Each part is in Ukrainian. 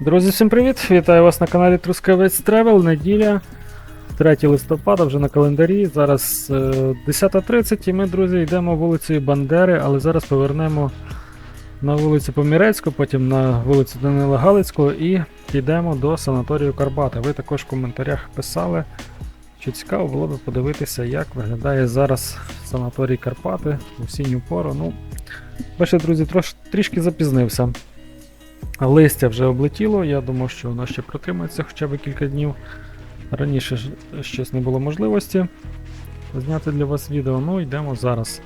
Друзі, всім привіт! Вітаю вас на каналі Трускавець Тревел. Неділя, 3 листопада, вже на календарі. Зараз е, 10.30 і ми, друзі, йдемо вулицею Бандери, але зараз повернемо на вулицю Помірецьку, потім на вулицю Данила Галицького і підемо до санаторію Карпати. Ви також в коментарях писали, що цікаво було б подивитися, як виглядає зараз санаторій Карпати в осінню пору. Ну, бачите, друзі, трош, трішки запізнився. Листя вже облетіло, я думав, що воно ще протримається хоча б кілька днів. Раніше щось не було можливості зняти для вас відео, ну йдемо зараз.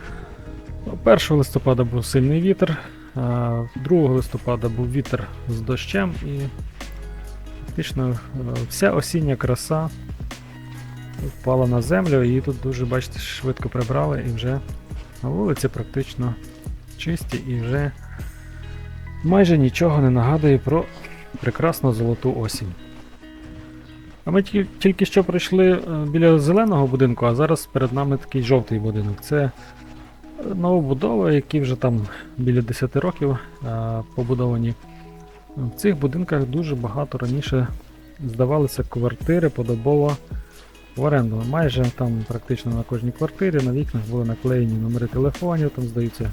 1 листопада був сильний вітер, а 2 листопада був вітер з дощем і фактично е, вся осіння краса впала на землю, і тут дуже, бачите, швидко прибрали і вже на вулиці практично чисті і вже майже нічого не нагадує про прекрасну золоту осінь. А ми тільки, що пройшли е, біля зеленого будинку, а зараз перед нами такий жовтий будинок. Це е, новобудови, які вже там біля 10 років е, побудовані. В цих будинках дуже багато раніше здавалися квартири подобово в оренду. Майже там практично на кожній квартирі на вікнах були наклеєні номери телефонів, там здаються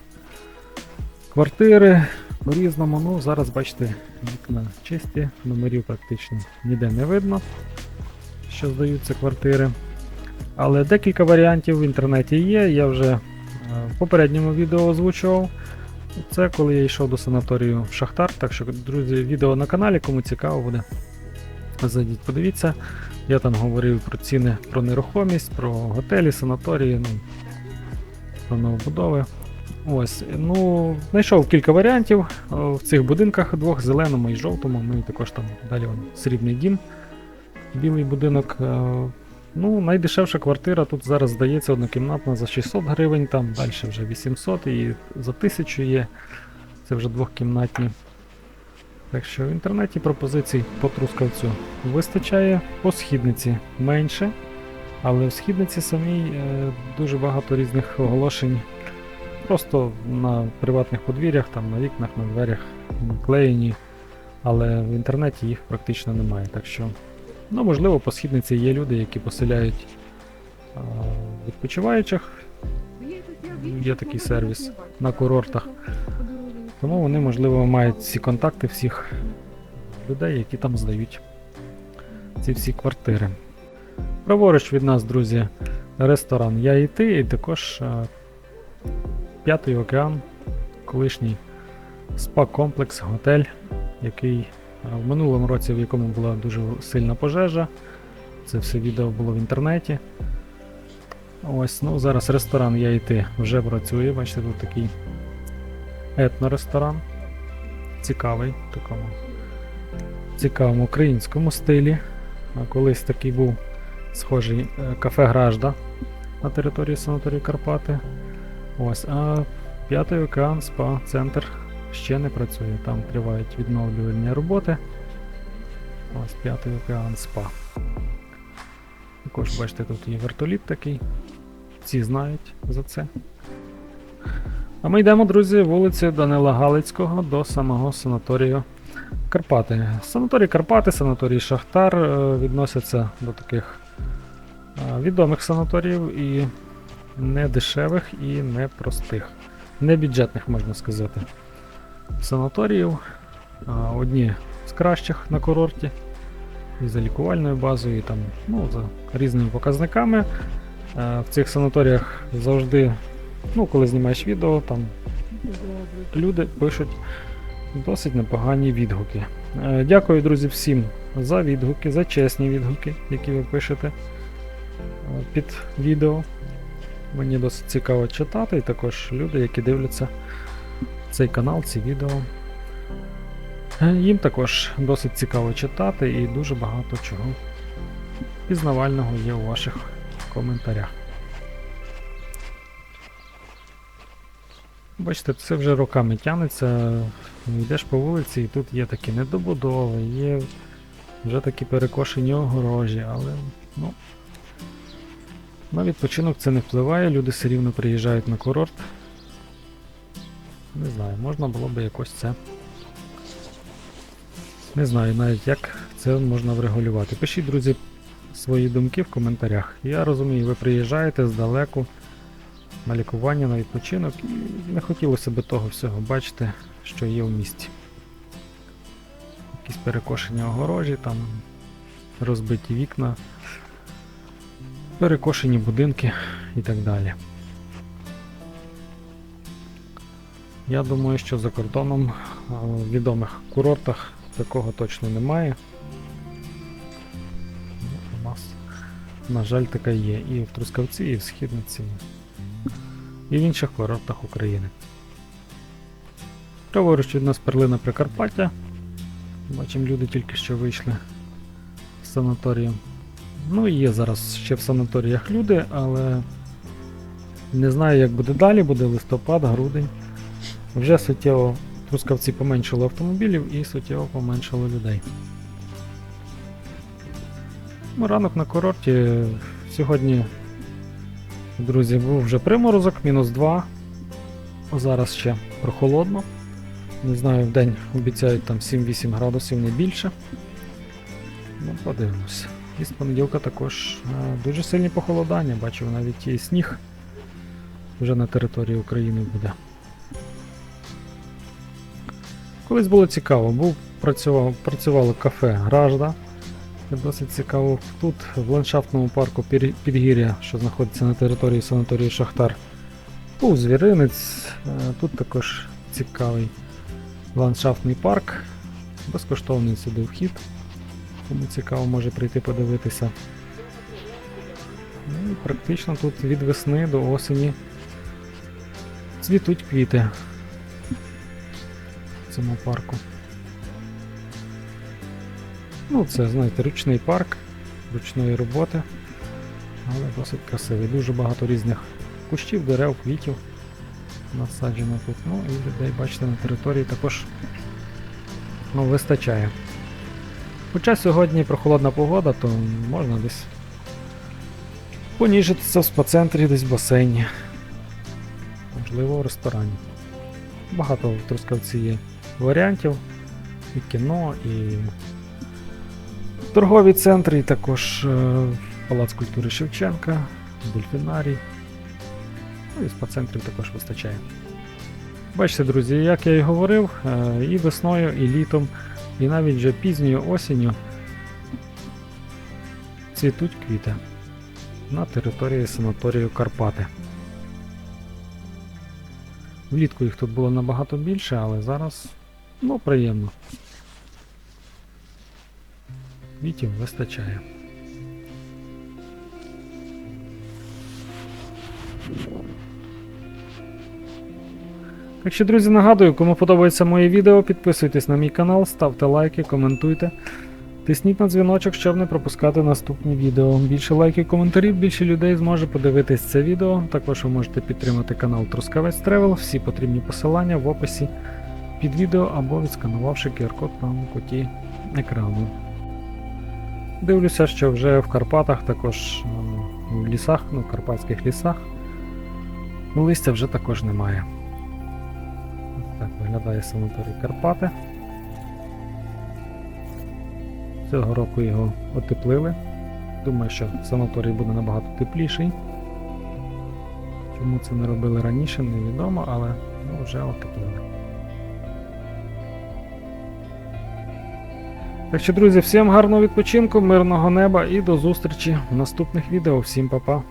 квартири по-різному. Ну, зараз бачите, вікна чисті, номерів практично ніде не видно, що здаються квартири. Але декілька варіантів в інтернеті є. Я вже е, в попередньому відео озвучував. Це коли я йшов до санаторію в Шахтар. Так що, друзі, відео на каналі, кому цікаво буде. Зайдіть, подивіться. Я там говорив про ціни, про нерухомість, про готелі, санаторії, ну, про новобудови. Ось, ну, знайшов кілька варіантів в цих будинках двох, зеленому і жовтому. Ну і також там далі вон, срібний дім, білий будинок. Е, Ну, найдешевша квартира тут зараз здається однокімнатна за 600 гривень, там далі вже 800 і за 1000 є. Це вже двохкімнатні. Так що в інтернеті пропозицій по трускавцю вистачає, по східниці менше. Але в східниці самій е, дуже багато різних оголошень Просто на приватних подвір'ях, там на вікнах, на дверях наклеєні, але в інтернеті їх практично немає. Так що, ну, можливо, по східниці є люди, які поселяють а, відпочиваючих, є такий сервіс на курортах. Тому вони, можливо, мають всі контакти всіх людей, які там здають ці всі квартири. Праворуч від нас, друзі, ресторан Я і ти, і також П'ятий океан, колишній спа-комплекс, готель, який в минулому році, в якому була дуже сильна пожежа. Це все відео було в інтернеті. Ось, ну зараз ресторан Я і ти вже працює. Бачите, тут такий етноресторан. Цікавий, в такому цікавому українському стилі. Колись такий був схожий е, кафе Гражда на території санаторію Карпати. Ось, а п'ятий океан спа центр ще не працює. Там тривають відновлювальні роботи. Ось п'ятий океан спа. Також бачите, тут є вертоліт такий. Всі знають за це. А ми йдемо, друзі, вулицею Данила Галицького до самого санаторію Карпати. Санаторій Карпати, санаторій Шахтар е, відносяться до таких е, відомих санаторіїв і не дешевих і не простих, не бюджетних, можна сказати. Санаторіїв. Одні з кращих на курорті, і за лікувальною базою, і там, ну, за різними показниками. А, В цих санаторіях завжди, ну, коли знімаєш відео, там люди пишуть досить непогані відгуки. Е, Дякую, друзі, всім за відгуки, за чесні відгуки, які ви пишете е, під відео. Мені досить цікаво читати, і також люди, які дивляться цей канал, ці відео. Е, Їм також досить цікаво читати і дуже багато чого пізнавального є у ваших коментарях. Бачите, це вже роками тягнеться. Йдеш по вулиці, і тут є такі недобудови, є вже такі перекошені огорожі, але ну, на відпочинок це не впливає, люди все рівно приїжджають на курорт. Не знаю, можна було би якось це Не знаю навіть як це можна врегулювати. Пишіть, друзі, свої думки в коментарях. Я розумію, ви приїжджаєте здалеку на лікування, на відпочинок, і не хотілося б того всього бачити, що є в місті. Якісь перекошені огорожі, там розбиті вікна, перекошені будинки і так далі. Я думаю, що за кордоном в відомих курортах такого точно немає. У нас, на жаль, така є і в Трускавці, і в Східниці, і в інших курортах України. Праворуч від нас перлина Прикарпаття. Бачимо, люди тільки що вийшли з санаторію. Ну і є зараз ще в санаторіях люди, але не знаю, як буде далі, буде листопад, грудень. Вже суттєво Трускавці поменшало автомобілів і суттєво поменшало людей. Ну, ранок на курорті. Сьогодні, друзі, був вже приморозок, мінус 2. Зараз ще прохолодно. Не знаю, в день обіцяють там 7-8 градусів, не більше. Ну, подивимося. І з понеділка також е, дуже сильні похолодання. Бачу, навіть і сніг вже на території України буде. Колись було цікаво, був працював, працювало кафе Гражда. Досить цікаво. Тут в ландшафтному парку Підгір'я, що знаходиться на території санаторію Шахтар, був звіринець. Е, Тут також цікавий ландшафтний парк. Безкоштовний сюди вхід. Кому цікаво, може прийти подивитися. Ну, і практично тут від весни до осені цвітуть квіти в цьому парку. Ну, це, знаєте, ручний парк, ручної роботи, але досить красивий. Дуже багато різних кущів, дерев, квітів насаджено тут. Ну і людей, бачите, на території також ну, вистачає. Хоча сьогодні прохолодна погода, то можна десь поніжитися в спа-центрі, десь в басейні. Можливо, в ресторані. Багато в Трускавці є варіантів. І кіно, і торгові центри, і також е, Палац культури Шевченка, дельфінарій. Ну і спа-центрів також вистачає. Бачите, друзі, як я і говорив, е, і весною, і літом, і навіть вже пізньою осінню цвітуть квіти на території санаторію Карпати. Влітку їх тут було набагато більше, але зараз ну, приємно. Вітів вистачає. Так що, друзі, нагадую, кому подобається моє відео, підписуйтесь на мій канал, ставте лайки, коментуйте. Тисніть на дзвіночок, щоб не пропускати наступні відео. Більше лайків, коментарів, більше людей зможе подивитись це відео. Також ви можете підтримати канал Трускавець Тревел. Всі потрібні посилання в описі під відео або відсканувавши QR-код на куті екрану. Дивлюся, що вже в Карпатах, також в лісах, ну, в карпатських лісах, листя вже також немає. Виглядає санаторій Карпати. Цього року його отеплили. Думаю, що санаторій буде набагато тепліший. Чому це не робили раніше, невідомо, але ну, вже отеплили. Так що, друзі, всім гарного відпочинку, мирного неба і до зустрічі в наступних відео. Всім па-па!